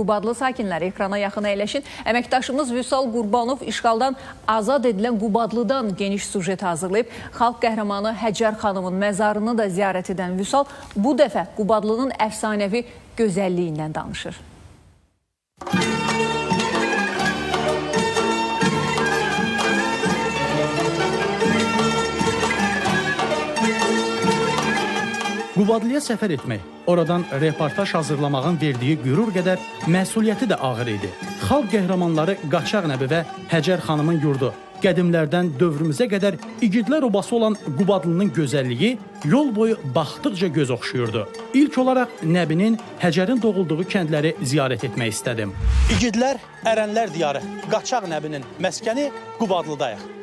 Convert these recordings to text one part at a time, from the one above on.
Qubadlı sakinləri ekrana yaxın əyləşin. Əməkdaşımız Vüsal Qurbanov işğaldan azad edilən Qubadlıdan geniş sujet hazırlayıb. Xalq qəhrəmanı Həcər xanımın məzarını da ziyarət edən Vüsal bu dəfə Qubadlının əfsanəvi gözəlliyindən danışır. Qubadlıya səfər etmək, oradan reportaj hazırlamağın verdiyi qürur qədər məsuliyyəti də ağır idi. Xalq qəhrəmanları Qaçaq Nəbi və Həcər xanımın yurdu, qədimlərdən dövrümüzə qədər igidlər obası olan Qubadlının gözəlliyi yol boyu baxdıqca göz oxşuyurdu. İlk olaraq Nəbinin, Həcərin doğulduğu kəndləri ziyarət etmək istədim. İgidlər, ərənlər diyarı, Qaçaq Nəbinin məskəni Qubadlıdayıq.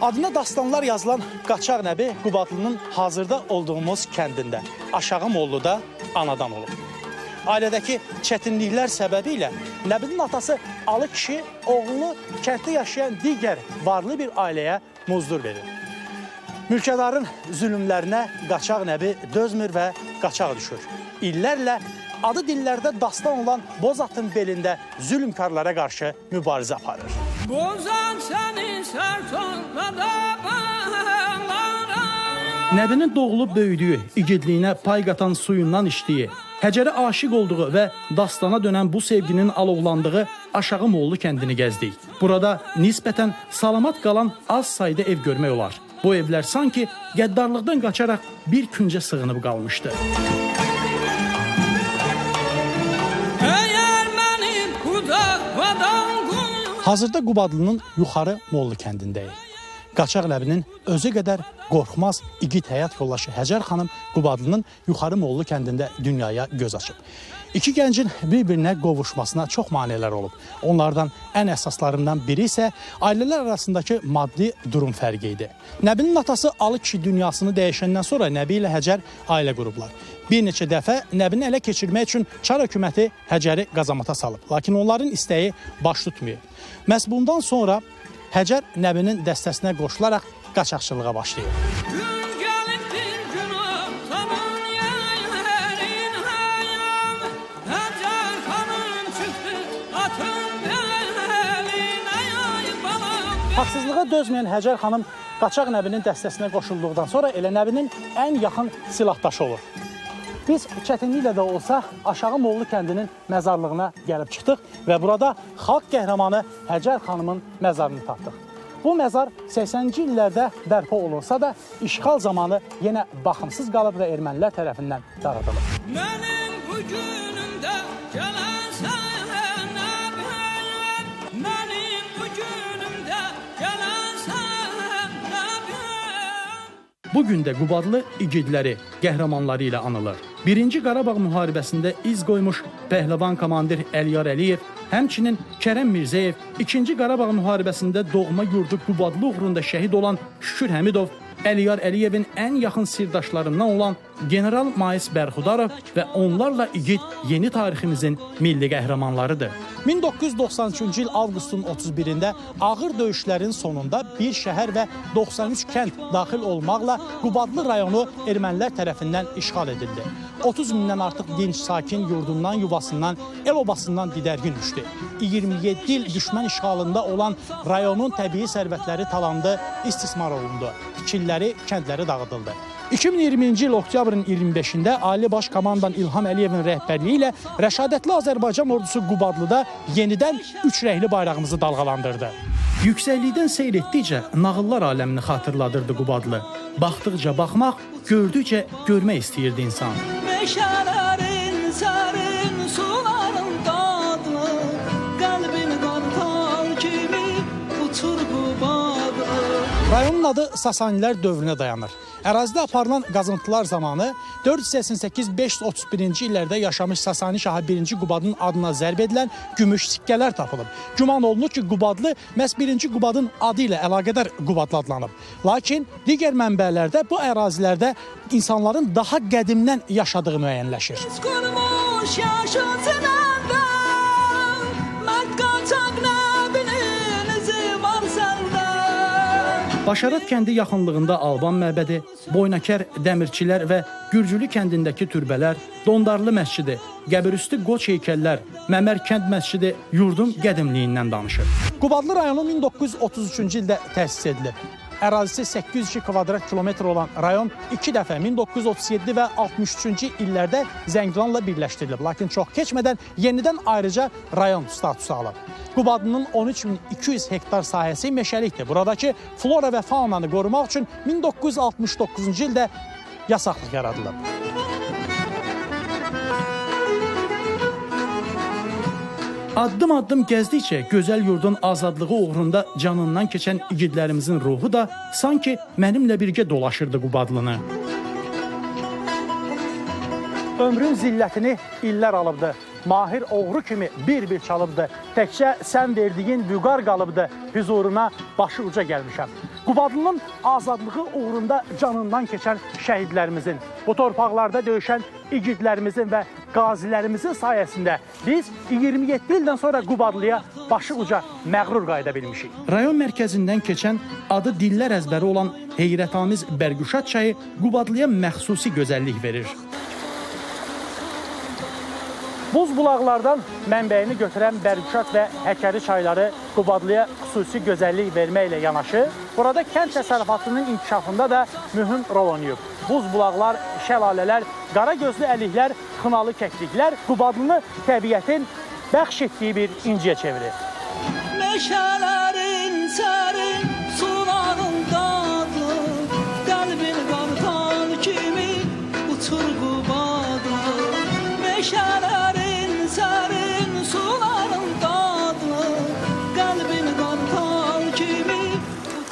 Adına dastanlar yazılan Qaçaq Nəbi Qubadlının hazırda olduğumuz kəndində, Aşağı Molluda anadan olub. Ailədəki çətinliklər səbəbilə Nəbinin atası Alı kişi oğlunu kənddə yaşayan digər varlı bir ailəyə muzdur verir. Mülkədarın zülmlərinə Qaçaq Nəbi dözmür və qaçaq düşür. İllərlə adı dillərdə dastan olan Bozatın belində zülmkarlara qarşı mübarizə aparır. Bozan bağlara Nəbinin doğulub böyüdüyü, igidliyinə pay qatan suyundan içdiyi, Həcərə aşiq olduğu və dastana dönən bu sevginin alovlandığı Aşağı Moğollu kəndini gəzdik. Burada nisbətən salamat qalan az sayda ev görmək olar. Bu evlər sanki qəddarlıqdan qaçaraq bir küncə sığınıb qalmışdı. Hazırda Qubadlının yuxarı Moğollu kəndindəyik. Qaçaq Ləbinin özü qədər qorxmaz igid həyat yoldaşı Həcər xanım Qubadlının yuxarı Moğollu kəndində dünyaya göz açıb. İki gəncin bir-birinə qovuşmasına çox maneələr olub. Onlardan ən əsaslarından biri isə ailələr arasındakı maddi durum fərqi idi. Nəbinin atası Alı kişi dünyasını dəyişəndən sonra Nəbi ilə Həcər ailə qurublar. Bir neçə dəfə Nəbini ələ keçirmək üçün Çar hökuməti Həcəri qazamata salıb. Lakin onların istəyi baş tutmuyor. Məhz bundan sonra Həcər Nəbinin dəstəsinə qoşularaq qaçaqçılığa başlayır. Haqsızlığa dözməyən Həcər xanım Qaçaq Nəbinin dəstəsinə qoşulduqdan sonra elə Nəbinin ən yaxın silahdaşı olur. Biz çətinliklə də olsa Aşağı Moğollu kəndinin məzarlığına gəlib çıxdıq və burada xalq qəhrəmanı Həcər xanımın məzarını tapdıq. Bu məzar 80-ci illərdə bərpa olunsa da işğal zamanı yenə baxımsız qalıb və ermənilər tərəfindən dağıdılıb. Benim bu günümde gelen sen Nebiyem Benim bu günümde gelen sen Nebiyem Bu gün də Qubadlı igidləri, qəhrəmanları ilə anılır. 1-ci Qarabağ müharibəsində iz qoymuş pəhləvan komandir Əliyar Əliyev, həmçinin Kərəm Mirzəyev, 2-ci Qarabağ müharibəsində doğma yurdu Qubadlı uğrunda şəhid olan Şükür Həmidov, Əliyar Əliyevin ən yaxın sirdaşlarından olan general Mais Bərxudarov və onlarla igid yeni tariximizin milli qəhrəmanlarıdır. 1993-cü il avqustun 31-də ağır döyüşlərin sonunda bir şəhər və 93 kənd daxil olmaqla Qubadlı rayonu ermənilər tərəfindən işğal edildi. 30 mindən artıq dinc sakin yurdundan, yuvasından, el obasından didərgin düşdü. 27 il düşmən işğalında olan rayonun təbii sərvətləri talandı, istismar olundu. Fikirləri, kəndləri dağıdıldı. 2020-ci il oktyabrın 25-də Ali Baş Komandan İlham Əliyevin rəhbərliyi ilə Rəşadətli Azərbaycan ordusu Qubadlıda yenidən üç rəhli bayrağımızı dalğalandırdı. Yüksəklikdən seyr etdikcə nağıllar aləmini xatırladırdı Qubadlı. Baxdıqca baxmaq, gördükcə görmək istəyirdi insan. Meşələrin sərin suların dadlı Qəlbin qartal kimi uçur qubadlı Rayonun adı Sasanilər dövrünə dayanır. Ərazidə aparılan qazıntılar zamanı 488-531-ci illərdə yaşamış Sasani şahı 1-ci Qubadın adına zərb edilən gümüş sikkələr tapılıb. Güman olunur ki, Qubadlı məhz 1-ci Qubadın adı ilə əlaqədar Qubadlı adlanıb. Lakin digər mənbələrdə bu ərazilərdə insanların daha qədimdən yaşadığı müəyyənləşir. Qurmuş yaşasın Başarat kəndi yaxınlığında Alban məbədi, Boynakər dəmirçilər və Gürcülü kəndindəki türbələr, Dondarlı məscidi, Qəbirüstü Qoç heykəllər, Məmər kənd məscidi yurdun qədimliyindən danışır. Qubadlı rayonu 1933-cü ildə təsis edilib. Ərazisi 802 kvadrat kilometr olan rayon iki dəfə 1937 və 63-cü illərdə Zəngilanla birləşdirilib. Lakin çox keçmədən yenidən ayrıca rayon statusu alıb. Qubadlının 13200 hektar sahəsi meşəlikdir. Buradakı flora və faunanı qorumaq üçün 1969-cu ildə yasaqlıq yaradılıb. Addım-addım gəzdikcə gözəl yurdun azadlığı uğrunda canından keçən igidlərimizin ruhu da sanki mənimlə birgə dolaşırdı Qubadlını. Ömrün zillətini illər alıbdı. Mahir oğru kimi bir-bir çalıbdı. Təkcə sən verdiyin vüqar qalıbdı. Huzuruna başı uca gəlmişəm. Qubadlının azadlığı uğrunda canından keçən şəhidlərimizin, bu torpaqlarda döyüşən igidlərimizin və qazilərimizin sayəsində biz 27 ildən sonra Qubadlıya başı uca məğrur qayıda bilmişik. Rayon mərkəzindən keçən adı dillər əzbəri olan heyrətamiz Bərgüşat çayı Qubadlıya məxsusi gözəllik verir. Buz bulaqlardan mənbəyini götürən Bərgüşat və Həkəri çayları Qubadlıya xüsusi gözəllik verməklə yanaşı, burada kənd təsərrüfatının inkişafında da mühüm rol oynayıb. Buz bulaqlar, şəlalələr, qara gözlü əliklər, xınalı kəkliklər Qubadlını təbiətin bəxş etdiyi bir inciyə çevirir. Meşələrin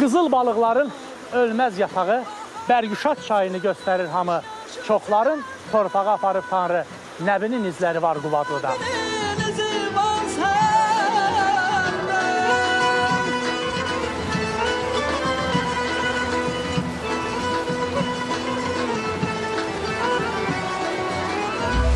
Qızıl balıqların ölməz yatağı Bərgüşat çayını göstərir hamı. Çoxların torpağa aparıb Tanrı. Nəbinin izləri var Qubadlıda.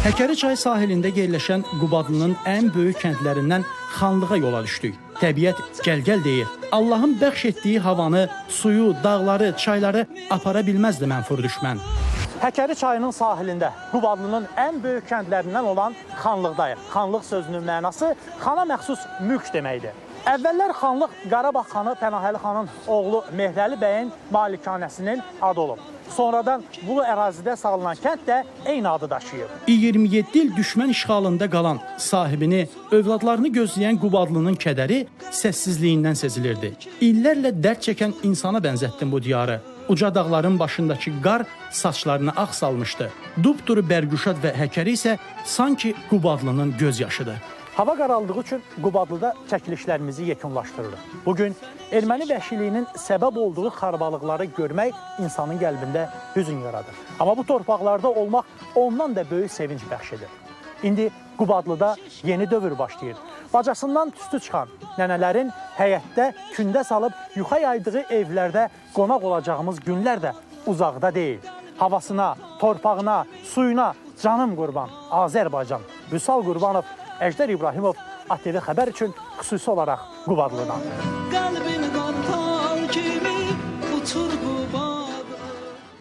Həkəri çay sahilində yerləşən Qubadlının ən böyük kəndlərindən Xanlığa yola düşdük. Təbiət gəlgəl deyir. Allahın bəxş etdiyi havanı, suyu, dağları, çayları apara bilməzdi mənfur düşmən. Həkəri çayının sahilində Qubadlının ən böyük kəndlərindən olan Xanlıqdayıq. Xanlıq sözünün mənası xana məxsus mülk deməkdir. Əvvəllər xanlıq Qarabağ xanı Pənahəli xanın oğlu Mehrəli bəyin malikanəsinin adı olub. Sonradan bu ərazidə salınan kənd də eyni adı daşıyıb. 27 il düşmən işğalında qalan sahibini, övladlarını gözləyən Qubadlının kədəri səssizliyindən sezilirdi. İllərlə dərd çəkən insana bənzətdim bu diyarı. Uca dağların başındakı qar saçlarını ağ salmışdı. Dupduru Bərgüşad və Həkəri isə sanki Qubadlının göz yaşıdır. Hava qaraldığı üçün Qubadlıda çəkilişlərimizi yekunlaşdırırıq. Bu gün erməni vəhşiliyinin səbəb olduğu xarbalıqları görmək insanın qəlbində hüzn yaradır. Amma bu torpaqlarda olmaq ondan da böyük sevinc bəxş edir. İndi Qubadlıda yeni dövr başlayır. Bacasından tüstü çıxan nənələrin həyətdə kündə salıb yuxa yaydığı evlərdə qonaq olacağımız günlər də uzaqda deyil. Havasına, torpağına, suyuna canım qurban Azərbaycan. Vüsal Qurbanov, Əjdər İbrahimov, ATV xəbər üçün xüsusi olaraq Qubadlıdan.